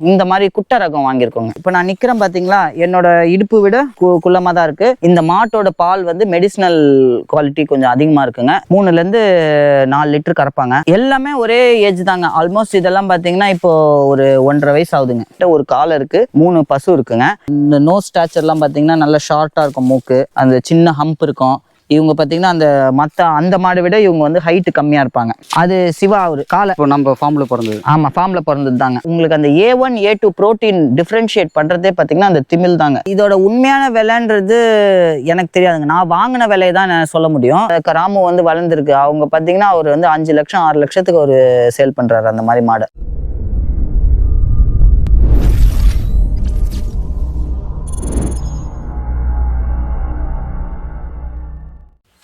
இந்த மாதிரி குட்டை ரகம் வாங்கியிருக்கோங்க. இப்போ நான் நிற்கிறேன் பார்த்தீங்களா என்னோட இடுப்பு விட கு- தான் இருக்குது இந்த மாட்டோட பால் வந்து மெடிசினல் குவாலிட்டி கொஞ்சம் அதிகமாக இருக்குங்க. மூணுலேருந்து நாலு லிட்டர் கறப்பாங்க. எல்லாமே ஒரே ஏஜ் தாங்க. ஆல்மோஸ்ட் இதெல்லாம் பார்த்தீங்கன்னா இப்போ ஒரு ஒன்றரை வயசு ஆகுதுங்க. ஒரு கால் இருக்குது மூணு பசு இருக்குங்க. இந்த நோஸ் ஸ்டாச்சர்லாம் பார்த்தீங்கன்னா நல்லா ஷார்ட்டாக இருக்கும் மூக்கு. அந்த சின்ன ஹம்ப் இருக்கும். இவங்க பாத்தீங்கன்னா அந்த மத்த அந்த மாடை விட இவங்க வந்து ஹைட் கம்மியா இருப்பாங்க. அது சிவா அவரு காலை இப்போ நம்ம ஃபார்ம்ல பிறந்தது. ஆமா ஃபார்ம்ல பிறந்தது தாங்க உங்களுக்கு அந்த A one A two protein differentiate பண்றதே பாத்தீங்கன்னா அந்த திமில் தாங்க. இதோட உண்மையான விலைன்றது எனக்கு தெரியாதுங்க. நான் வாங்கின விலையை தான் நான் சொல்ல முடியும். ராமு வந்து வளர்ந்துருக்கு. அவங்க பாத்தீங்கன்னா அவர் வந்து அஞ்சு லட்சம் ஆறு லட்சத்துக்கு ஒரு சேல் பண்றாரு அந்த மாதிரி மாடை.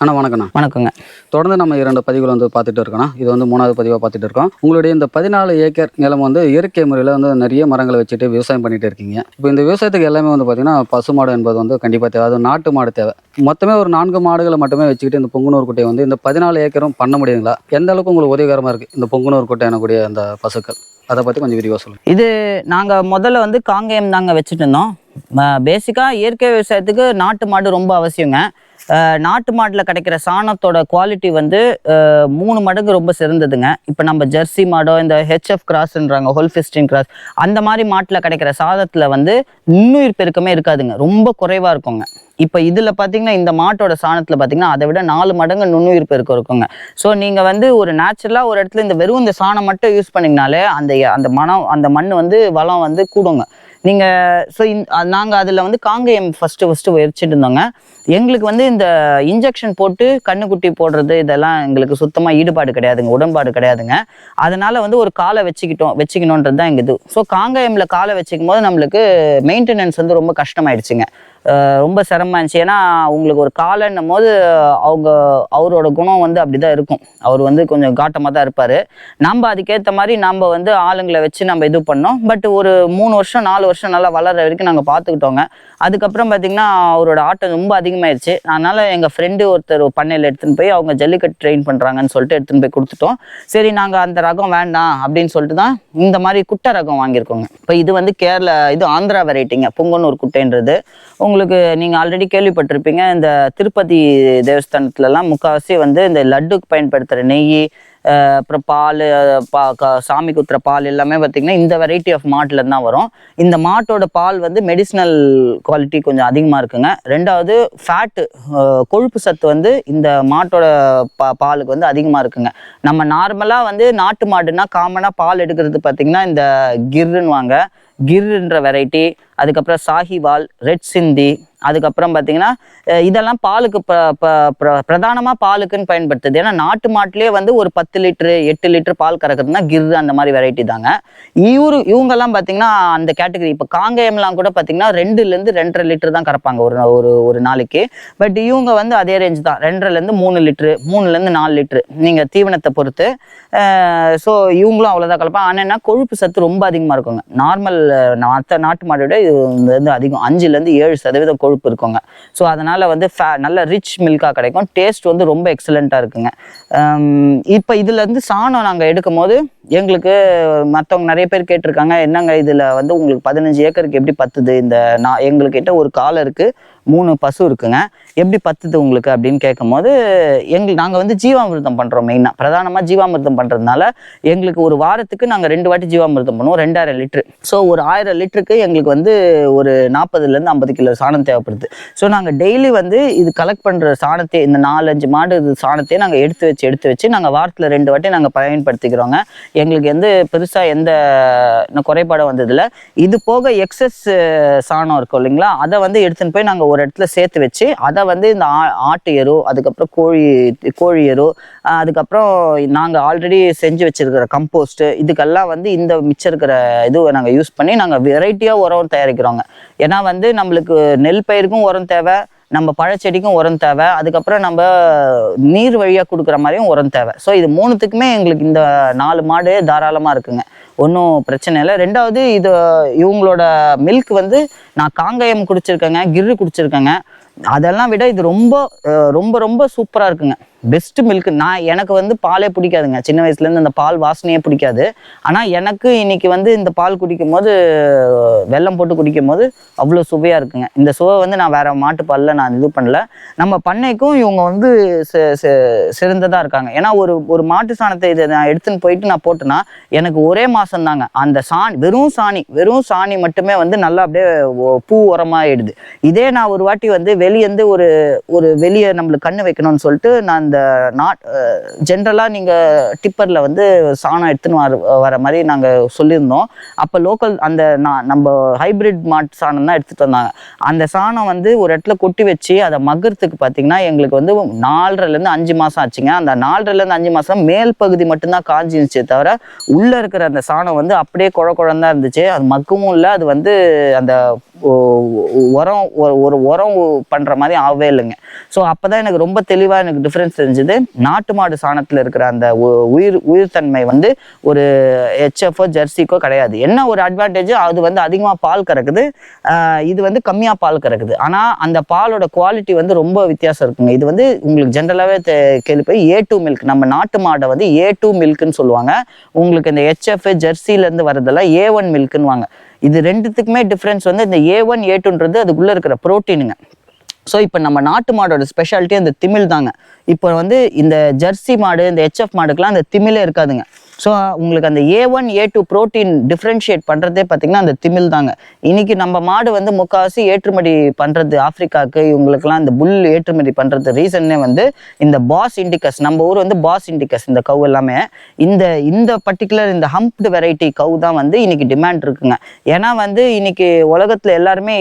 அண்ணா வணக்கண்ணா வணக்கங்க. தொடர்ந்து நம்ம இரண்டு பதிவுகள் வந்து பார்த்துட்டு இருக்கோம் இது வந்து மூணாவது பதிவாக பார்த்துட்டு இருக்கோம். உங்களுடைய இந்த பதினாலு ஏக்கர் நிலம் வந்து இயற்கை முறையில் வந்து நிறைய மரங்களை வச்சுட்டு விவசாயம் பண்ணிட்டு இருக்கீங்க. இப்போ இந்த விவசாயத்துக்கு எல்லாமே வந்து பார்த்தீங்கன்னா பசுமாடு என்பது வந்து கண்டிப்பாக தேவை. அது நாட்டு மாடு தேவை. மொத்தமே ஒரு நான்கு மாடுகளை மட்டுமே வச்சுக்கிட்டு இந்த பொங்குனூர் குட்டையை வந்து இந்த பதினாலு ஏக்கரும் பண்ண முடியுங்களா? எந்த அளவுக்கு உங்களுக்கு உதவிகரமாக இருக்குது இந்த பொங்குனூர் குட்டை எனக்கூடிய அந்த பசுக்கள்? அதை பற்றி கொஞ்சம் விரிவாக சொல்லுங்கள் இது நாங்க முதல்ல வந்து காங்கேயம் தாங்க வச்சுட்டு இருந்தோம். பேசிக்கா இயற்கை விவசாயத்துக்கு நாட்டு மாடு ரொம்ப அவசியங்க. நாட்டு மாட்டில் கிடைக்கிற சாணத்தோட குவாலிட்டி வந்து மூணு மடங்கு ரொம்ப சிறந்ததுங்க. இப்போ நம்ம ஜெர்சி மாடோ இந்த ஹெச்எஃப் கிராஸ்ன்றாங்க ஹோல்ஃபிஸ்டின் கிராஸ் அந்த மாதிரி மாட்டில் கிடைக்கிற சாதத்தில் வந்து நுண்ணுயிர் பெருக்கமே இருக்காதுங்க. ரொம்ப குறைவாக இருக்குங்க. இப்போ இதில் பார்த்தீங்கன்னா இந்த மாட்டோட சாணத்தில் பார்த்தீங்கன்னா அதை விட நாலு மடங்கு நுண்ணுயிர் பெருக்கம் இருக்குங்க. ஸோ நீங்கள் வந்து ஒரு நேச்சுரலாக ஒரு இடத்துல இந்த வெறும் இந்த சாணம் மட்டும் யூஸ் பண்ணிங்கனாலே அந்த அந்த மனம் அந்த மண் வந்து வளம் வந்து கூடுங்க. நீங்கள் ஸோ நாங்கள் அதில் வந்து காங்கேயம் ஃபஸ்ட்டு ஃபஸ்ட்டு வச்சுட்டு இருந்தோங்க. எங்களுக்கு வந்து இந்த இன்ஜெக்ஷன் போட்டு கண்ணுக்குட்டி போடுறது இதெல்லாம் எங்களுக்கு சுத்தமாக ஈடுபாடு கிடையாதுங்க உடன்பாடு கிடையாதுங்க. அதனால் வந்து ஒரு காலை வச்சுக்கிட்டோம் வச்சுக்கணுன்றது தான் எங்கள் இது. ஸோ காங்கேயமில் காலை வச்சுக்கும் போது நம்மளுக்கு மெயின்டெனன்ஸ் வந்து ரொம்ப கஷ்டமாயிடுச்சுங்க. ரொம்ப சிரமமா இருந்துச்சு. ஏன்னா உங்களுக்கு ஒரு காலன்னும் போது அவங்க அவரோட குணம் வந்து அப்படிதான் இருக்கும். அவர் வந்து கொஞ்சம் காட்டமாக தான் இருப்பார். நம்ம அதுக்கேற்ற மாதிரி நம்ம வந்து ஆளுங்களை வச்சு நம்ம இது பண்ணோம். பட் ஒரு மூணு வருஷம் நாலு வருஷம் நல்லா வளர்ற வரைக்கும் நாங்கள் பார்த்துக்கிட்டோங்க. அதுக்கப்புறம் பார்த்தீங்கன்னா அவரோட ஆட்டம் ரொம்ப அதிகமாயிருச்சு. அதனால் எங்கள் ஃப்ரெண்டு ஒருத்தர் பண்ணையில் எடுத்துன்னு போய் அவங்க ஜல்லிக்கட்டு ட்ரெயின் பண்ணுறாங்கன்னு சொல்லிட்டு எடுத்துன்னு போய் கொடுத்துட்டோம். சரி நாங்கள் அந்த ரகம் வேண்டாம் அப்படின்னு சொல்லிட்டு தான் இந்த மாதிரி குட்டை ரகம் வாங்கியிருக்கோங்க. இப்போ இது வந்து கேரளா இது ஆந்திரா வெரைட்டிங்க பொங்கனூர் குட்டைன்றது. உங்களுக்கு நீங்கள் ஆல்ரெடி கேள்விப்பட்டிருப்பீங்க இந்த திருப்பதி தேவஸ்தானத்துலலாம் முக்கால்வாசி வந்து இந்த லட்டுக்கு பயன்படுத்துகிற நெய் அப்புறம் பால் பா க- சாமி குத்துற பால் எல்லாமே பார்த்திங்கன்னா இந்த வெரைட்டி ஆஃப் மாட்டில் தான் வரும். இந்த மாட்டோட பால் வந்து மெடிசினல் குவாலிட்டி கொஞ்சம் அதிகமாக இருக்குங்க. ரெண்டாவது ஃபேட்டு கொழுப்பு சத்து வந்து இந்த மாட்டோட பா பாலுக்கு வந்து அதிகமாக இருக்குங்க. நம்ம நார்மலாக வந்து நாட்டு மாடுனா காமனாக பால் எடுக்கிறது பார்த்திங்கன்னா இந்த கிர்னுவாங்க கிர்ன்ற வெரைட்டி அதுக்கப்புறம் சாஹிவால் ரெட் சிந்தி அதுக்கப்புறம் பார்த்தீங்கன்னா இதெல்லாம் பாலுக்கு ப ப பாலுக்குன்னு பயன்படுத்துது. ஏன்னா நாட்டு மாட்டிலே வந்து ஒரு பத்து லிட்டரு எட்டு லிட்டர் பால் கறக்குதுன்னா கிர் அந்த மாதிரி வெரைட்டி தாங்க. இவரு இவங்கெல்லாம் பார்த்தீங்கன்னா அந்த கேட்டகரி இப்போ காங்கேயம்லாம் கூட பார்த்தீங்கன்னா ரெண்டுலேருந்து ரெண்டரை லிட்டர் தான் கறப்பாங்க. ஒரு ஒரு ஒரு நாளைக்கு. பட் இவங்க வந்து அதே ரேஞ்ச் தான். ரெண்டரைலேருந்து மூணு லிட்டரு மூணுலேருந்து நாலு லிட்டரு. நீங்கள் தீவனத்தை பொறுத்து. ஸோ இவங்களும் அவ்வளோதான் கலப்பாங்க. ஆனால் கொழுப்பு சத்து ரொம்ப அதிகமாக இருக்குங்க. நார்மல் மற்ற நாட்டு மாடோட வந்து அதிகம் அஞ்சுலேருந்து ஏழு சதவீதம் கொழுப்பு இருக்குங்க. ஸோ அதனால் வந்து ஃபே நல்ல ரிச் மில்காக கிடைக்கும். டேஸ்ட் வந்து ரொம்ப எக்ஸலண்ட்டாக இருக்குங்க. இப்போ இதுலேருந்து சாணம் நாங்கள் எடுக்கும் போது எங்களுக்கு மற்றவங்க நிறைய பேர் கேட்டிருக்காங்க என்னங்க இதில் வந்து உங்களுக்கு பதினஞ்சு ஏக்கருக்கு எப்படி பத்துது? இந்த நான் எங்கள்கிட்ட ஒரு காலை இருக்குது மூணு பசு இருக்குங்க. எப்படி பத்துது உங்களுக்கு? அப்படின்னு கேட்கும்போது எங்களுக்கு நாங்கள் வந்து ஜீவாமிர்தம் பண்ணுறோம் மெயினாக பிரதானமாக ஜீவாமிர்தம் பண்ணுறதுனால எங்களுக்கு ஒரு வாரத்துக்கு நாங்கள் ரெண்டு வாட்டி ஜீவாமிர்தம் பண்ணுவோம் ரெண்டாயிரம் லிட்ரு ஸோ ஒரு ஆயிரம் லிட்டருக்கு எங்களுக்கு வந்து ஒரு நாற்பதுலேருந்து ஐம்பது கிலோ சாணம் தேவைப்படுது. ஸோ நாங்கள் டெய்லி வந்து இது கலெக்ட் பண்ணுற சாணத்தை இந்த நாலஞ்சு மாடு இது நாங்கள் எடுத்து வச்சு எடுத்து வச்சு நாங்கள் வாரத்தில் ரெண்டு வாட்டி நாங்கள் பயன்படுத்திக்கிறோங்க. எங்களுக்கு எந்த பெருசாக எந்த இன்னும் குறைபாடும் வந்ததில்ல. இது போக எக்ஸஸ் சாணம் இருக்கும் இல்லைங்களா? அதை வந்து எடுத்துன்னு போய் நாங்கள் ஒரு இடத்துல சேர்த்து வச்சு அதை வந்து இந்த ஆ- ஆட்டு எரு அதுக்கப்புறம் கோழி கோழி எரு அதுக்கப்புறம் நாங்கள் ஆல்ரெடி செஞ்சு வச்சுருக்கிற கம்போஸ்ட்டு இதுக்கெல்லாம் வந்து இந்த மிச்சம் இருக்கிற இதுவை நாங்கள் யூஸ் பண்ணி நாங்கள் வெரைட்டியாக உரம் தயாரிக்கிறோங்க. ஏன்னா வந்து நம்மளுக்கு நெல் பயிருக்கும் உரம் தேவை நம்ம பழச்செடிக்கும் உரம் தேவை. அதுக்கப்புறம் நம்ம நீர் வழியாக கொடுக்குற மாதிரியும் உரம் தேவை. ஸோ இது மூணுத்துக்குமே எங்களுக்கு இந்த நாலு மாடு தாராளமாக இருக்குங்க. ஒன்றும் பிரச்சனை இல்லை. ரெண்டாவது இது இவங்களோட மில்க் வந்து நான் காங்கயம் குடிச்சிருக்கேங்க கிர்ரு குடிச்சிருக்கேங்க. அதெல்லாம் விட இது ரொம்ப ரொம்ப ரொம்ப சூப்பராக இருக்குங்க. பெஸ்ட் மில்க் நான் எனக்கு வந்து பாலே பிடிக்காதுங்க. சின்ன வயசுலேருந்து அந்த பால் வாசனையே பிடிக்காது. ஆனால் எனக்கு இன்னைக்கு வந்து இந்த பால் குடிக்கும் போது வெல்லம் போட்டு குடிக்கும் போது அவ்வளோ சுவையாக இருக்குங்க. இந்த சுவை வந்து நான் வேற மாட்டு பாலில் நான் இது பண்ணல. நம்ம பண்ணைக்கும் இவங்க வந்து சி- சிறந்ததா இருக்காங்க. ஏன்னா ஒரு ஒரு மாட்டு சாணத்தை இதை நான் எடுத்துன்னு போயிட்டு நான் போட்டேன்னா எனக்கு ஒரே மாசம் தாங்க அந்த சாணி வெறும் சாணி வெறும் சாணி மட்டுமே வந்து நல்லா அப்படியே பூ உரமாயிடுது. இதே நான் ஒரு வாட்டி வந்து வெளியேந்து ஒரு ஒரு வெளியே நம்மளுக்கு கண்ணு வைக்கணும்னு சொல்லிட்டு நான் இந்த நாட் ஜென்ரலாக நீங்கள் டிப்பரில் வந்து சாணம் எடுத்துன்னு வர வர மாதிரி நாங்கள் சொல்லியிருந்தோம். அப்போ லோக்கல் அந்த நான் நம்ம ஹைபிரிட் மாட்டு சாணம் தான் எடுத்துகிட்டு வந்தாங்க. அந்த சாணம் வந்து ஒரு இடத்துல கொட்டி வச்சு அதை மகரத்துக்கு பார்த்தீங்கன்னா எங்களுக்கு வந்து நாலரைலேருந்து அஞ்சு மாதம் ஆச்சுங்க. அந்த நாலரைலேருந்து அஞ்சு மாதம் மேல் பகுதி மட்டும்தான் காஞ்சிருந்துச்சே தவிர உள்ளே இருக்கிற அந்த சாணம் வந்து அப்படியே குழ குழந்தான் இருந்துச்சு. அது மக்கவும் இல்லை. அது வந்து அந்த உரம் ஒரு- ஒரு உரம் பண்ணுற மாதிரி ஆகவே இல்லைங்க. ஸோ அப்போ தான் எனக்கு ரொம்ப தெளிவாக எனக்கு டிஃப்ரென்ஸ் தெரிஞ்சுது. நாட்டு மாடு சாணத்தில் இருக்கிற அந்த உ- உயிர் உயிர்த்தன்மை வந்து ஒரு ஹெச்எஃப்ஓ ஜெர்சிக்கோ கிடையாது. என்ன ஒரு அட்வான்டேஜ் அது வந்து அதிகமாக பால் கறக்குது. இது வந்து கம்மியாக பால் கறக்குது. ஆனால் அந்த பாலோட குவாலிட்டி வந்து ரொம்ப வித்தியாசம் இருக்குங்க. இது வந்து உங்களுக்கு ஜென்ரலாகவே கேள்வி ஏ டூ மில்க் நம்ம நாட்டு மாடை வந்து ஏ டூ மில்க்னு சொல்லுவாங்க. உங்களுக்கு இந்த ஹெச்எஃப் ஜெர்சிலேருந்து வரதெல்லாம் ஏ ஒன் மில்க்குன்னு வாங்க இது ரெண்டுத்துக்குமே டிஃப்ரென்ஸ் வந்து இந்த ஏ ஒன் ஏ டூன்றது அதுக்குள்ளே இருக்கிற ப்ரோட்டீனுங்க ஸோ இப்போ நம்ம நாட்டு மாடோட ஸ்பெஷாலிட்டி அந்த திமிழ் தாங்க இப்போ வந்து இந்த ஜெர்சி மாடு இந்த ஹெச்எஃப் மாடுக்கெலாம் அந்த திமிலே இருக்காதுங்க. ஸோ உங்களுக்கு அந்த A one A two protein differentiate பண்ணுறதே பார்த்தீங்கன்னா அந்த திமில் தாங்க. இன்னைக்கு நம்ம மாடு வந்து முக்கால்வாசி ஏற்றுமதி பண்ணுறது ஆஃப்ரிக்காவுக்கு இவங்களுக்குலாம் இந்த புல் ஏற்றுமதி பண்ணுறது ரீசன்னே வந்து இந்த பாஸ் இண்டிகஸ். நம்ம ஊர் வந்து பாஸ் இண்டிகஸ் இந்த கவு எல்லாமே. இந்த இந்த பர்டிகுலர் இந்த ஹம்ப்டு வெரைட்டி கவு தான் வந்து இன்னைக்கு டிமாண்ட் இருக்குங்க. ஏன்னா வந்து இன்னைக்கு உலகத்தில் எல்லாருமே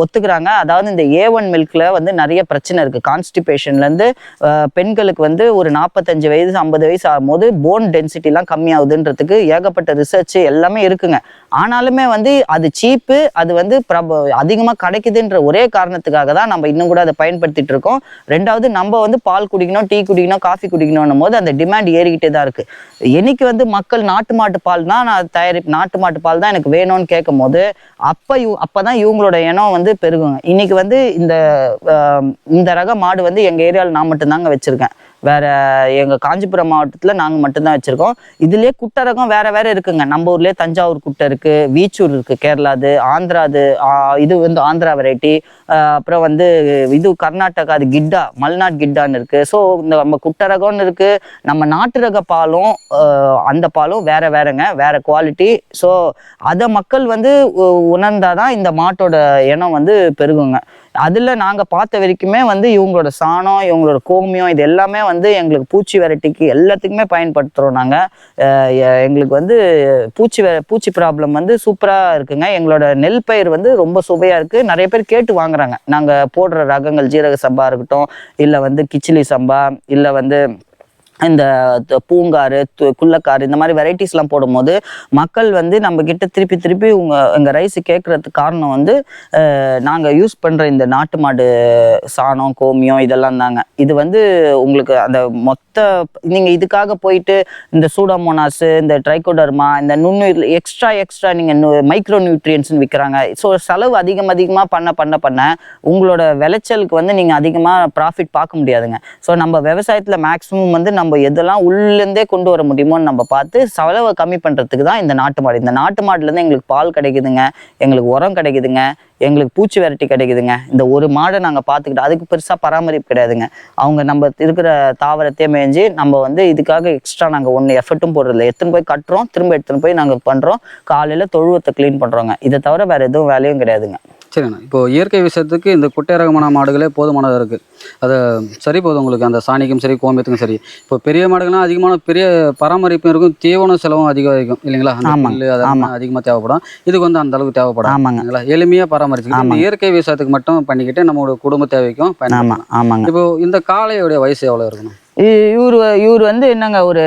ஒத்துக்கிறாங்க. அதாவது இந்த ஏ ஒன் மில்கில் வந்து நிறைய பிரச்சனை இருக்குது கான்ஸ்டிபேஷன்லேருந்து பெண்களுக்கு வந்து ஒரு நாற்பத்தஞ்சு வயசு ஐம்பது வயசு ஆகும்போது போன் டென்சிட்டிலாம் கம்மியாகுதுன்றதுக்கு ஏகப்பட்ட ரிசர்ச் எல்லாமே இருக்குங்க. ஆனாலுமே வந்து அது சீப்பு அது வந்து பிரப அதிகமாக கிடைக்குதுன்ற ஒரே காரணத்துக்காக தான் நம்ம இன்னும் கூட அதை பயன்படுத்திட்டு இருக்கோம். ரெண்டாவது நம்ம வந்து பால் குடிக்கணும் டீ குடிக்கணும் காஃபி குடிக்கணும் போது அந்த டிமாண்ட் ஏறிக்கிட்டே தான் இருக்கு. என்னைக்கு வந்து மக்கள் நாட்டு மாட்டு பால் தான் நான் தயாரிப்பு நாட்டு மாட்டு பால் தான் எனக்கு வேணும்னு கேட்கும் போது அப்போ இவ அப்பதான் இவங்களோட இனம் வந்து பெருகுங்க. இன்னைக்கு வந்து இந்த இந்த ரக மாடு வந்து எங்கள் ஏரியாவில் நான் மட்டும்தாங்க வச்சிருக்கேன். வேற எங்கள் காஞ்சிபுரம் மாவட்டத்தில் நாங்கள் மட்டும்தான் வச்சுருக்கோம். இதுலேயே குட்டை ரகம் வேற வேற இருக்குங்க. நம்ம ஊர்லேயே தஞ்சாவூர் குட்டை இருக்குது வீச்சூர் இருக்குது கேரளாது ஆந்திராது இது வந்து ஆந்திரா வெரைட்டி அப்புறம் வந்து இது கர்நாடகா அது கிட்டா மல்நாட் கிட்டான்னு இருக்குது ஸோ இந்த நம்ம குட்டை ரகம்னு நம்ம நாட்டு ரக பாலும் அந்த பாலும் வேற வேறங்க வேற குவாலிட்டி ஸோ அதை மக்கள் வந்து உ- உணர்ந்தாதான் இந்த மாட்டோட இனம் வந்து பெருகுங்க. அதில் நாங்கள் பார்த்த வரைக்குமே வந்து இவங்களோட சாணம் இவங்களோட கோமியம் இது எல்லாமே வந்து எங்களுக்கு பூச்சி வெரைட்டிக்கு எல்லாத்துக்குமே பயன்படுத்துகிறோம் நாங்கள் எங்களுக்கு வந்து பூச்சி வெ பூச்சி ப்ராப்ளம் வந்து சூப்பராக இருக்குங்க. எங்களோட நெல் பயிர் வந்து ரொம்ப சுவையாக இருக்குது நிறைய பேர் கேட்டு வாங்குறாங்க. நாங்கள் போடுற ரகங்கள் ஜீரக சம்பா இருக்கட்டும் இல்லை வந்து கிச்சிலி சம்பா இல்லை வந்து இந்த பூங்காறு து- குள்ளக்காரு இந்த மாதிரி வெரைட்டிஸ்லாம் போடும்போது மக்கள் வந்து நம்ம கிட்ட திருப்பி திருப்பி உங்கள் எங்கள் ரைஸ் கேட்குறதுக்கு காரணம் வந்து நாங்கள் யூஸ் பண்ணுற இந்த நாட்டு மாடு சாணம் கோமியம் இதெல்லாம் தாங்க. இது வந்து உங்களுக்கு அந்த மொத்த நீங்கள் இதுக்காக போயிட்டு இந்த சூடாமோனாஸு இந்த ட்ரைகோடர்மா இந்த நுண்ணுயிர் எக்ஸ்ட்ரா எக்ஸ்ட்ரா நீங்கள் மைக்ரோ நியூட்ரியன்ஸ்னு விற்கிறாங்க ஸோ செலவு அதிகம் அதிகமாக பண்ண பண்ண பண்ண உங்களோட விளைச்சலுக்கு வந்து நீங்கள் அதிகமாக ப்ராஃபிட் பார்க்க முடியாதுங்க. ஸோ நம்ம விவசாயத்தில் மேக்ஸிமம் வந்து நம்ம நம்ம எதெல்லாம் உள்ளேருந்தே கொண்டு வர முடியுமோன்னு நம்ம பார்த்து செலவை கம்மி பண்ணுறதுக்கு தான் இந்த நாட்டு மாடு. இந்த நாட்டு மாடுலேருந்து எங்களுக்கு பால் கிடைக்குதுங்க எங்களுக்கு உரம் கிடைக்குதுங்க எங்களுக்கு பூச்சி வெரைட்டி கிடைக்குதுங்க. இந்த ஒரு மாடை நாங்கள் பார்த்துக்கிட்டு அதுக்கு பெருசாக பராமரிப்பு கிடையாதுங்க. அவங்க நம்ம இருக்கிற தாவரத்தையே மேய்ஞ்சி நம்ம வந்து இதுக்காக எக்ஸ்ட்ரா நாங்கள் ஒன்று எஃபர்ட்டும் போடுறதில்ல. எடுத்துன்னு போய் கட்டுறோம் திரும்ப எடுத்துன்னு போய் நாங்கள் பண்ணுறோம் காலையில் தொழுவத்தை க்ளீன் பண்ணுறோங்க இதை தவிர வேறு எதுவும் வேலையும் கிடையாதுங்க. சரிண்ணா. இப்போ இயற்கை விஷயத்துக்கு இந்த குட்டை ரகமான மாடுகளே போதுமானதாக இருக்குது அது சரி போதும் உங்களுக்கு அந்த சாணிக்கும் சரி கோமியத்துக்கும் சரி. இப்போ பெரிய மாடுகள்லாம் அதிகமான பெரிய பராமரிப்பும் இருக்கும் தீவன செலவும் அதிகம் இருக்கும் இல்லைங்களா? புல்லு அதெல்லாம் அதிகமாக தேவைப்படும். இதுக்கு வந்து அந்த அளவுக்கு தேவைப்படும் ஆமாங்க. இல்லைங்களா? எளிமையாக பராமரிச்சுக்கிட்டு இந்த ஆமாங்க. இயற்கை விவசாயத்துக்கு மட்டும் பண்ணிக்கிட்டு நம்மளோட குடும்ப தேவைக்கும் பயன்படுத்தலாம். ஆமாங்க. இப்போ இந்த காளையோடைய வயசு எவ்வளோ இருக்கணும் இவரு இவர் வந்து என்னங்க ஒரு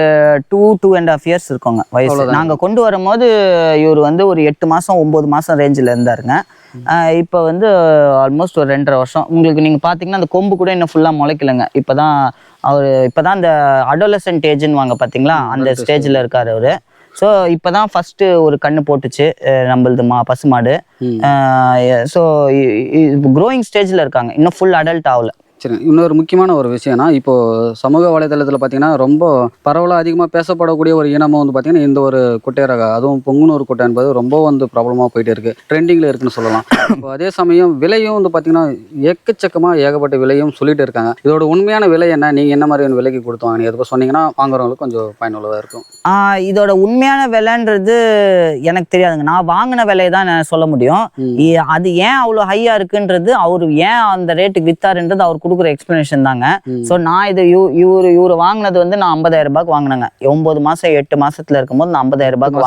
two two and half years இருக்கோங்க வயசு. நாங்கள் கொண்டு வரும்போது இவர் வந்து ஒரு எட்டு மாதம் ஒம்பது மாதம் ரேஞ்சில் இருந்தாருங்க. இப்போ வந்து ஆல்மோஸ்ட் ஒரு ரெண்டரை வருஷம். உங்களுக்கு நீங்கள் பார்த்தீங்கன்னா அந்த கொம்பு கூட இன்னும் ஃபுல்லாக முளைக்கலங்க. இப்போ தான் அவர் இப்போ தான் அந்த அடோலசன்ட் ஏஜ்னு வாங்க பார்த்தீங்களா அந்த ஸ்டேஜில் இருக்கார் அவர். ஸோ இப்போ தான் ஃபஸ்ட்டு ஒரு கண்ணு போட்டுச்சு நம்மளது மா பசுமாடு. ஸோ க்ரோயிங் ஸ்டேஜில் இருக்காங்க. இன்னும் ஃபுல் அடல்ட் ஆகல. சரி இன்னொரு முக்கியமான ஒரு விஷயம்னா இப்போ சமூக வலைதளத்தில் பார்த்தீங்கன்னா ரொம்ப பரவலாக அதிகமாக பேசப்படக்கூடிய ஒரு இனமும் வந்து பார்த்தீங்கன்னா இந்த ஒரு குட்டை ரக அதுவும் பொங்குனூர் குட்டை என்பது ரொம்ப வந்து ப்ராப்ளமாக போயிட்டு இருக்கு. ட்ரெண்டிங்கில் இருக்குன்னு சொல்லலாம். இப்போ அதே சமயம் விலையும் வந்து பார்த்தீங்கன்னா எக்கச்சக்கமாக ஏகப்பட்ட விலையும் சொல்லிட்டு இருக்காங்க. இதோட உண்மையான விலை என்ன? நீங்கள் என்ன மாதிரியான விலைக்கு கொடுத்து வாங்கினீங்க? எதுக்கும் சொன்னீங்கன்னா வாங்குறவங்களுக்கு கொஞ்சம் பயனுள்ளதாக இருக்கும். இதோட உண்மையான விலைன்றது எனக்கு தெரியாதுங்க. நான் வாங்கின விலையை தான் நான் சொல்ல முடியும். அது ஏன் அவ்வளோ ஹையா இருக்குன்றது அவர் ஏன் அந்த ரேட்டுக்கு வித்தாருன்றது அவர் கொடுக்குற எக்ஸ்பிளனேஷன் தாங்க. ஸோ நான் இது இவ- இவரு இவரு வாங்கினது வந்து நான் ஐம்பதாயிரம் ரூபாய்க்கு வாங்கினேங்க. ஒன்பது மாசம் எட்டு மாசத்துல இருக்கும்போது நான் ஐம்பதாயிரம் ரூபாய்க்கு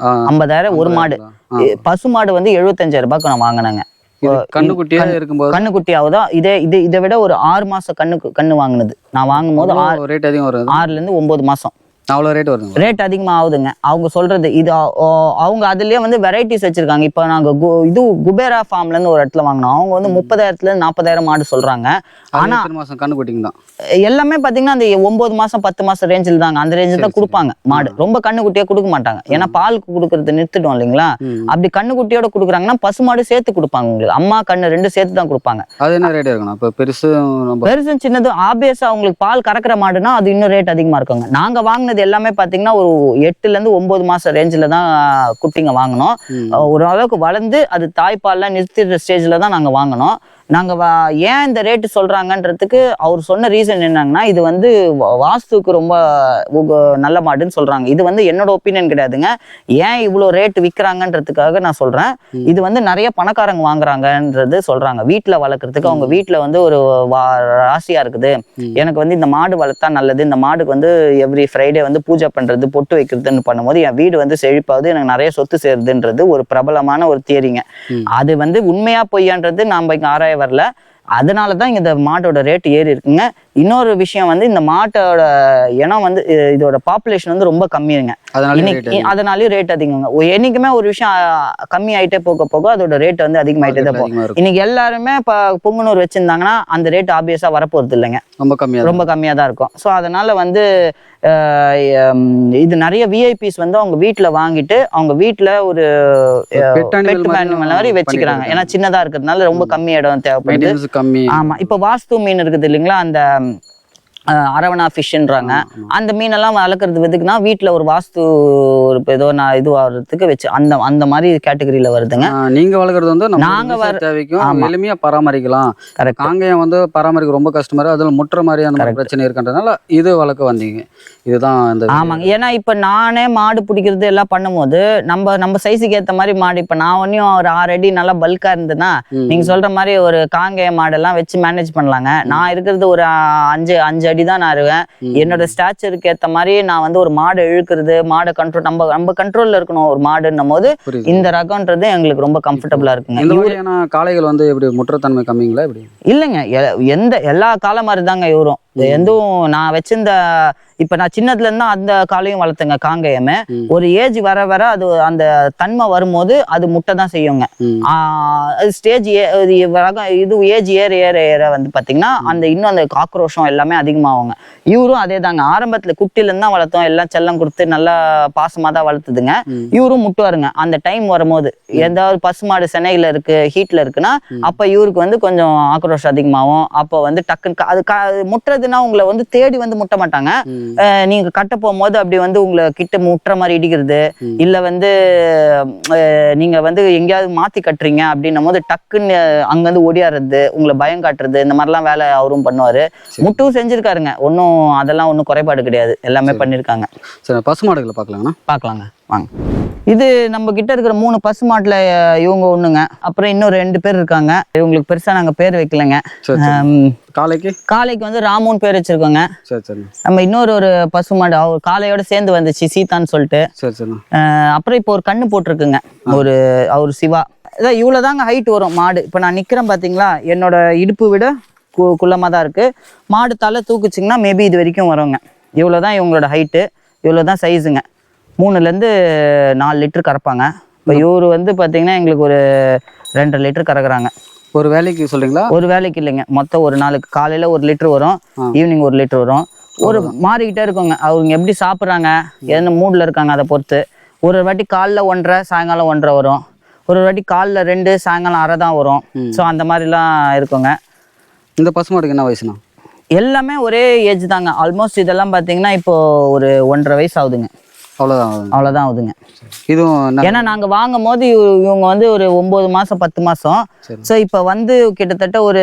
ஆ, ஐம்பதாயிரம் ஒரு மாடு. பசு மாடு வந்து எழுபத்தஞ்சாயிரம் ரூபாய்க்கு நான் வாங்கினேங்க. கண்ணுக்குட்டியா இருக்கும்போது? கண்ணுக்குட்டி ஆகுதா இதே இது இதை விட ஒரு ஆறு மாசம் கண்ணுக்கு கண்ணு வாங்கினது. நான் வாங்கும் போது ஆறு ரேட் அதிகம் வருது. ஆறுல இருந்து ஒன்பது மாசம். அவ்வளோ ரேட் வருதுங்க ரேட் அதிகமாக ஆகுதுங்க அவங்க சொல்றது இது அவங்க அதுலயே வந்து வெரைட்டிஸ் வச்சிருக்காங்க. இப்போ நாங்க கு- இது குபேரா ஃபார்ம்ல இருந்து ஒரு இடத்துல வாங்கினோம். அவங்க வந்து முப்பதாயிரத்துல இருந்து நாற்பதாயிரம் மாடு சொல்றாங்க. ஆனா எத்தனை மாசம்? கண்ணுக்குட்டிங்க தான் எல்லாமே பாத்தீங்கன்னா அந்த ஒன்பது மாசம் பத்து மாசம் ரேஞ்சில் தாங்க. அந்த ரேஞ்சில் தான் கொடுப்பாங்க மாடு. ரொம்ப கண்ணுக்குட்டியா கொடுக்க மாட்டாங்க. ஏன்னா பாலுக்கு கொடுக்கறது நிறுத்திட்டோம் இல்லைங்களா. அப்படி கண்ணுக்குட்டியோட கொடுக்குறாங்கன்னா பசு மாடு சேர்த்து கொடுப்பாங்க உங்களுக்கு. அம்மா கண்ணு ரெண்டு சேர்த்து தான் கொடுப்பாங்க. அது என்ன ரேட் இருக்கணும் இப்போ பெருசு பெருசும் சின்னது ஆப்வியஸா அவங்களுக்கு பால் கறக்கிற மாடுனா அது இன்னும் ரேட் அதிகமா இருக்குங்க. நாங்க வாங்கினது எல்லாமே பாத்தீங்கன்னா ஒரு எட்டுல இருந்து ஒன்பது மாசம் ரேஞ்சில தான் குட்டிங்க வாங்கினோம். அளவுக்கு வளர்ந்து அது தாய்ப்பால்லாம் நிறுத்திடுற ஸ்டேஜ்ல தான் நாங்க வாங்கினோம். நாங்க வா- ஏன் இந்த ரேட்டு சொல்றாங்கன்றதுக்கு அவர் சொன்ன ரீசன் என்னங்கன்னா இது வந்து வாஸ்துக்கு ரொம்ப நல்ல மாடுன்னு சொல்றாங்க. இது வந்து என்னோட ஒப்பீனியன் கிடையாதுங்க. ஏன் இவ்வளோ ரேட் விற்கிறாங்கன்றதுக்காக நான் சொல்றேன். ம். இது வந்து நிறைய பணக்காரங்க வாங்குறாங்கன்றது சொல்றாங்க. வீட்ல வளர்க்குறதுக்கு அவங்க வீட்ல வந்து ஒரு வா- ராசியா இருக்குது. எனக்கு வந்து இந்த மாடு வளர்த்தா நல்லது. இந்த மாடுக்கு வந்து எவ்ரி ஃப்ரைடே வந்து பூஜை பண்றது பொட்டு வைக்கிறதுன்னு பண்ணும்போது என் வீடு வந்து செழிப்பாகுது. எனக்கு நிறைய சொத்து சேருதுன்றது ஒரு பிரபலமான ஒரு தியரிங்க. அது வந்து உண்மையா பொய்யான்றது நாம இங்க ஆராய வரல. அதனால தான் இந்த மாட்டோட ரேட் ஏறி இருக்குங்க. இன்னொரு விஷயம் வந்து இந்த மாட்டோட இனம் வந்து இதோட பாப்புலேஷன் வந்து ரொம்ப கம்மிங்க. அதனாலயும் ரேட் அதிகங்க. என்னைக்குமே ஒரு விஷயம் கம்மி ஆயிட்டே போக போக அதோட ரேட் வந்து அதிகமாயிட்டே தான் போகும். இன்னைக்கு எல்லாருமே இப்ப பொங்கனூர் வச்சிருந்தாங்கன்னா அந்த ரேட் ஆப்வியஸா வரப்போறது இல்லைங்க. ரொம்ப கம்மியாக ரொம்ப கம்மியாக தான் இருக்கும். ஸோ அதனால வந்து இது நிறைய விஐபிஸ் வந்து அவங்க வீட்டில் வாங்கிட்டு அவங்க வீட்டில் ஒரு பெட் மாதிரி வச்சுக்கிறாங்க. ஏன்னா சின்னதாக இருக்கிறதுனால ரொம்ப கம்மி இடம் தேவைப்படுது. கம்மி. ஆமா இப்போ வாஸ்து மீன் இருக்குது இல்லைங்களா? அந்த அரவணா ஃபிஷ்ன்றாங்க. அந்த மீனெல்லாம் வளர்க்குறது எதுக்குன்னா வீட்டில் ஒரு வாஸ்து ஒரு ஏதோ நான் இது ஆகிறதுக்கு வச்சு அந்த அந்த மாதிரி கேட்டகரியில் வருதுங்க. ஆ, நீங்க வளர்க்குறது வந்து நம்ம நாங்க விவசாய வர- தேவைக்கும் ஆமா. எளிமையா பராமரிக்கலாம். கரெக்ட் காங்கேயம் வந்து பராமரிக்க ரொம்ப கஷ்டமா இருக்கு. அதுல முட்டுற மாதிரி அந்த பிரச்சனை இருக்குன்றதுனால இது வளர்க்க வந்தீங்க. இதுதான் இந்த ஆமாங்க. ஏன்னா இப்ப நானே மாடு பிடிக்கிறது எல்லாம் பண்ணும்போது நம்ம நம்ம சைஸுக்கு ஏத்த மாதிரி மாடு இப்ப நான் ஒன்னும் ஒரு ஆறு அடி நல்லா பல்கா இருந்ததுன்னா ம். நீங்க சொல்ற மாதிரி ஒரு காங்கேய மாடெல்லாம் வச்சு மேனேஜ் பண்ணலாங்க. நான் இருக்கிறது ஒரு அஞ்சு அஞ்சு அடி தான் நான் இருக்கேன் ம். என்னோட ஸ்டாச்சருக்கு ஏத்த மாதிரி நான் வந்து ஒரு மாடு இழுக்கிறது மாடை கண்ட்ரோல் நம்ம நம்ம கண்ட்ரோல்ல இருக்கணும் ஒரு மாடுன்னும் போது இந்த ரகம்ன்றது எங்களுக்கு ரொம்ப கம்ஃபர்டபுளா இருக்குங்க. இந்த காளைகள் வந்து எப்படி முற்றத்தன்மை கம்மிங்களா எப்படி? இல்லைங்க. எந்த எல்லா காலம் மாதிரி தாங்க இவரும். எதுவும் நான் வச்சிருந்த இப்ப நான் சின்னதுல இருந்தா அந்த காலையும் வளர்த்தேங்க காங்கேயமே. ஒரு ஏஜ் வர வர அது அந்த தன்மை வரும்போது அது முட்டை தான் செய்யுங்க. ஸ்டேஜ் இது ஏஜ் ஏற ஏற ஏற வந்து பாத்தீங்கன்னா அந்த இன்னும் அந்த காக்ரோஷம் எல்லாமே அதிகமாகுங்க. இவரும் அதே தாங்க ஆரம்பத்துல குட்டில இருந்து வளர்த்தோம். எல்லாம் செல்லம் கொடுத்து நல்லா பாசமா தான் வளர்த்துதுங்க. இவரும் முட்டுவாருங்க. அந்த டைம் வரும்போது ஏதாவது பசுமாடு சென்னையில இருக்கு ஹீட்ல இருக்குன்னா அப்ப இவருக்கு வந்து கொஞ்சம் ஆக்ரோஷம் அதிகமாகும். அப்போ வந்து டக்குன்னு அது க- முட்டுறதுன்னா உங்களை வந்து தேடி வந்து முட்ட மாட்டாங்க. நீங்க கட்ட போகும்போது அப்படி வந்து உங்களை கிட்ட முட்டுற மாதிரி இடிக்கிறது. இல்ல வந்து நீங்க வந்து எங்கேயாவது மாத்தி கட்டுறீங்க அப்படின்னும் போது டக்குன்னு அங்கிருந்து ஓடியாடுறது உங்களை பயம் காட்டுறது இந்த மாதிரிலாம் வேலை அவரும் பண்ணுவாரு. முட்டும் செஞ்சிருக்காருங்க. ஒன்றும் அதெல்லாம் ஒன்றும் குறைபாடு கிடையாது. எல்லாமே பண்ணியிருக்காங்க சரி பசுமாடுகளை பார்க்கலாங்கண்ணா. பார்க்கலாங்க. வாங்க. இது நம்ம கிட்ட இருக்கிற மூணு பசு மாட்டுல இவங்க ஒண்ணுங்க. அப்புறம் இன்னும் ரெண்டு பேர் இருக்காங்க. இவங்களுக்கு பெருசா நாங்க பேர் வைக்கலங்க. காளைக்கு? காளைக்கு வந்து ராமுன்னு பேர் வச்சிருக்கோங்க. சரி சரி. நம்ம இன்னொரு ஒரு பசு மாடு அவர் காளையோட சேர்ந்து வந்துச்சு சீதான்னு சொல்லிட்டு. அப்புறம் இப்போ ஒரு கண்ணு போட்டிருக்குங்க. ஒரு அவர் சிவா. இதான் இவ்வளவுதாங்க ஹைட் வரும் மாடு. இப்போ நான் நிக்கிறேன் பாத்தீங்களா? என்னோட இடுப்பு விட கு குள்ளமாக தான் இருக்கு. மாடு தலை தூக்குச்சிங்கன்னா மேபி இது வரைக்கும் வருங்க. இவ்வளவுதான் இவங்களோட ஹைட்டு இவ்வளவுதான் சைஸுங்க மூணுலேருந்து நாலு லிட்டர் கறப்பாங்க. இப்போ இவர் வந்து பார்த்தீங்கன்னா எங்களுக்கு ஒரு ரெண்டரை லிட்டர் கறக்குறாங்க. ஒரு வேலைக்கு சொல்றீங்களா? ஒரு வேலைக்கு இல்லைங்க. மொத்தம் ஒரு நாளுக்கு காலையில் ஒரு லிட்டர் வரும். ஈவினிங் ஒரு லிட்டர் வரும். ஒரு மாறிக்கிட்டே இருக்குங்க. அவங்க எப்படி சாப்பிட்றாங்க என்ன மூடில் இருக்காங்க அதை பொறுத்து. ஒரு வாட்டி காலைல ஒன்றரை சாயங்காலம் ஒன்றரை வரும். ஒரு வாட்டி காலைல ரெண்டு சாயங்காலம் அரை தான் வரும். ஸோ அந்த மாதிரிலாம் இருக்குங்க. இந்த பசுமாடுக்கு என்ன வயசுண்ணா? எல்லாமே ஒரே ஏஜ் தாங்க. ஆல்மோஸ்ட் இதெல்லாம் பார்த்தீங்கன்னா இப்போ ஒரு ஒன்றரை வயசு ஆகுதுங்க. அவ்வளோதான் அவ்வளோதான் ஆகுதுங்க. இதுவும் ஏன்னா நாங்கள் வாங்கும் போது இவ- இவங்க வந்து ஒரு ஒம்பது மாதம் பத்து மாதம். ஸோ இப்போ வந்து கிட்டத்தட்ட ஒரு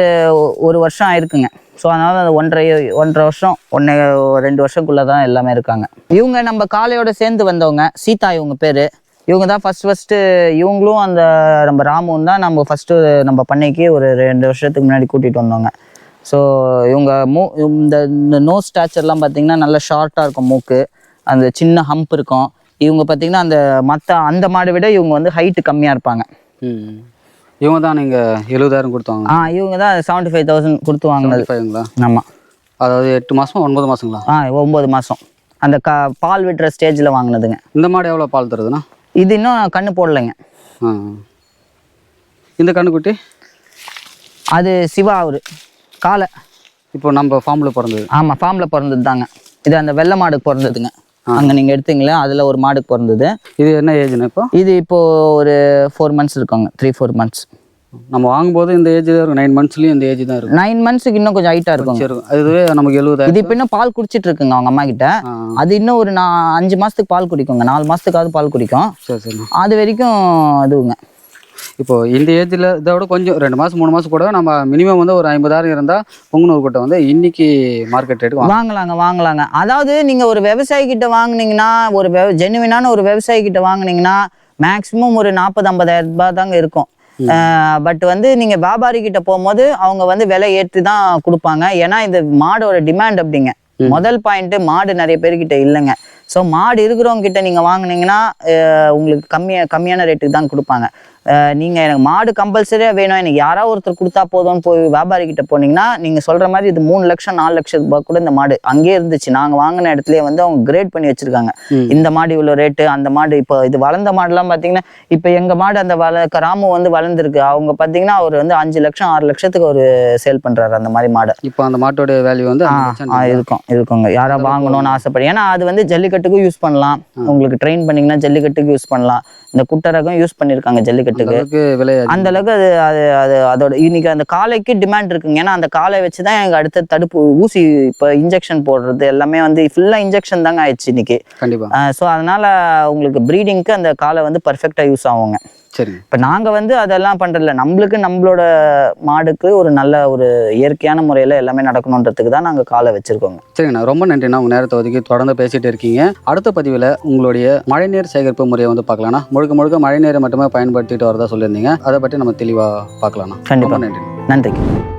ஒரு வருஷம் ஆயிருக்குங்க. ஸோ அதனால அது ஒன்றரை ஒன்றரை வருஷம் ஒன்று ரெண்டு வருஷக்குள்ளே தான் எல்லாமே இருக்காங்க. இவங்க நம்ம காளையோட சேர்ந்து வந்தவங்க சீதா இவங்க பேர். இவங்க தான் ஃபர்ஸ்ட் ஃபஸ்ட்டு இவங்களும் அந்த நம்ம ராமுவும் தான் நம்ம ஃபஸ்ட்டு நம்ம பண்ணைக்கு ஒரு ரெண்டு வருஷத்துக்கு முன்னாடி கூட்டிகிட்டு வந்தவங்க. ஸோ இவங்க மூ இந்த இந்த நோ ஸ்டாச்சர்லாம் பார்த்தீங்கன்னா நல்லா ஷார்ட்டாக இருக்கும் மூக்கு. அந்த சின்ன ஹம்ப் இருக்கும். இவங்க பார்த்தீங்கன்னா அந்த மற்ற அந்த மாடை விட இவங்க வந்து ஹைட்டு கம்மியாக இருப்பாங்க. இவங்க தான் நீங்கள் எழுபதாயிரம் கொடுத்தாங்க ஆ இவங்க தான் செவன்ட்டி ஃபைவ் தௌசண்ட் கொடுத்து வாங்கினது ஃபைவ்ங்களா ஆமாம் அதாவது எட்டு மாதம் ஒன்பது மாதங்களா ஆ ஒம்பது மாதம் அந்த க பால் விடுற ஸ்டேஜில் வாங்கினதுங்க. இந்த மாடு எவ்வளோ பால் தருதுண்ணா? இது இன்னும் கண்ணு போடலைங்க. இந்த கண்ணுக்குட்டி? அது சிவா அவரு. காளை இப்போ நம்ம ஃபார்மில் பிறந்தது. ஆமாம் ஃபார்மில் பிறந்தது தாங்க இது அந்த வெள்ளை மாடுக்கு பிறந்ததுங்க. அங்கே நீங்கள் எடுத்தீங்களே? அதில் ஒரு மாடுக்கு பிறந்தது. இது என்ன ஏஜ்ண்ணா இப்போ? இது இப்போ ஒரு ஃபோர் மந்த்ஸ் இருக்குங்க. த்ரீ ஃபோர் மந்த்ஸ் நம்ம வாங்கும்போது இந்த ஏஜ் தான் இருக்கும். நைன் மந்த்ஸ்லேயும் இந்த ஏஜ் தான் இருக்கும். நைன் மந்த்ஸுக்கு இன்னும் கொஞ்சம் ஹைட்டாக இருக்குங்க சரி அதுவே நமக்கு எழுபதாயிரம் இது இப்போ இன்னும் பால் குடிச்சிட்டு இருக்குங்க அவங்க அம்மா கிட்ட. அது இன்னும் ஒரு நான் அஞ்சு மாசத்துக்கு பால் குடிக்குங்க. நாலு மாசத்துக்காவது பால் குடிக்கும். சரி சரி. அது வரைக்கும் அதுவுங்க இப்போ இந்த ஏஜ்ல இதை விட கொஞ்சம் ரெண்டு மாசம் மூணு மாசம் கூட நம்ம மினிமம் வந்து ஒரு ஐம்பதாயிரம் இருந்தால் பொங்கனூர் கூட்டம் வந்து இன்னைக்கு மார்க்கெட் வாங்க. வாங்கலாங்க வாங்கலாங்க. அதாவது நீங்க ஒரு விவசாயி கிட்ட வாங்குனீங்கன்னா ஒரு ஜெனுவினான ஒரு விவசாயி கிட்ட வாங்குனீங்கன்னா மேக்ஸிமம் ஒரு நாற்பது ஐம்பதாயிரம் ரூபாய் தாங்க இருக்கும். பட் வந்து நீங்க வியாபாரி கிட்ட போகும்போது அவங்க வந்து விலை ஏற்றி தான் கொடுப்பாங்க. ஏன்னா இந்த மாடோட டிமாண்ட் அப்படிங்க. முதல் பாயிண்ட் மாடு நிறைய பேர்கிட்ட இல்லைங்க. ஸோ மாடு இருக்கிறவங்க கிட்ட நீங்க வாங்குனீங்கன்னா உங்களுக்கு கம்மியா கம்மியான ரேட்டுக்கு தான் கொடுப்பாங்க. அஹ், நீங்க எனக்கு மாடு கம்பல்சரியா வேணும். எனக்கு யாராவது ஒருத்தர் கொடுத்தா போதும்னு போய் வியாபாரி கிட்ட போனீங்கன்னா நீங்க சொல்ற மாதிரி இது மூணு லட்சம் நாலு லட்சம் ரூபாய் கூட இந்த மாடு அங்கேயே இருந்துச்சு. நாங்க வாங்கின இடத்துலயே வந்து அவங்க கிரேட் பண்ணி வச்சிருக்காங்க. இந்த மாடு இவ்வளோ ரேட்டு அந்த மாடு இப்போ இது வளர்ந்த மாடுலாம் பார்த்தீங்கன்னா இப்போ எங்க மாடு அந்த வள ராமு வந்து வளர்ந்துருக்கு. அவங்க பார்த்தீங்கன்னா அவர் வந்து அஞ்சு லட்சம் ஆறு லட்சத்துக்கு ஒரு சேல் பண்றாரு அந்த மாதிரி மாடை. இப்போ அந்த மாட்டோட வேல்யூ வந்து இருக்கும் இருக்குங்க. யாரா வாங்கணும்னு ஆசைப்படு ஏன்னா அது வந்து ஜல்லிக்கட்டுக்கும் யூஸ் பண்ணலாம். உங்களுக்கு ட்ரெயின் பண்ணீங்கன்னா ஜல்லிக்கட்டுக்கு யூஸ் பண்ணலாம். இந்த குட்டை ரகம் யூஸ் பண்ணியிருக்காங்க ஜல்லிக்கட்டுக்கு. அந்த அளவுக்கு அது அது அது அதோட இன்னைக்கு அந்த காளைக்கு டிமாண்ட் இருக்குங்க. ஏன்னா அந்த காளை வச்சு தான் எங்க அடுத்த தடுப்பு ஊசி இப்போ இன்ஜெக்ஷன் போடுறது எல்லாமே வந்து ஃபுல்லா இன்ஜெக்ஷன் தாங்க ஆயிடுச்சு இன்னைக்கு. ஸோ அதனால உங்களுக்கு ப்ரீடிங்க்கு அந்த காளை வந்து பர்ஃபெக்டா யூஸ் ஆகுங்க. சரிங்க இப்போ நாங்க வந்து அதெல்லாம் பண்றதில்ல. நம்மளுக்கு நம்மளோட மாடுக்கு ஒரு நல்ல ஒரு இயற்கையான முறையில எல்லாமே நடக்கணுன்றதுக்கு தான் நாங்க காளை வச்சிருக்கோங்க. சரிங்கண்ணா. ரொம்ப நன்றிண்ணா. உங்கள் நேரத்தை ஒதுக்கி தொடர்ந்து பேசிட்டு இருக்கீங்க. அடுத்த பதிவில் உங்களுடைய மழைநீர் சேகரிப்பு முறையை வந்து பார்க்கலாம்னா முழுக்க முழுக்க மழைநீரை மட்டுமே பயன்படுத்திட்டு வரதா சொல்லியிருந்தீங்க. அதை பற்றி நம்ம தெளிவாக பார்க்கலாம்ண்ணா. கண்டிப்பா. ரொம்ப நன்றி நன்றிங்க.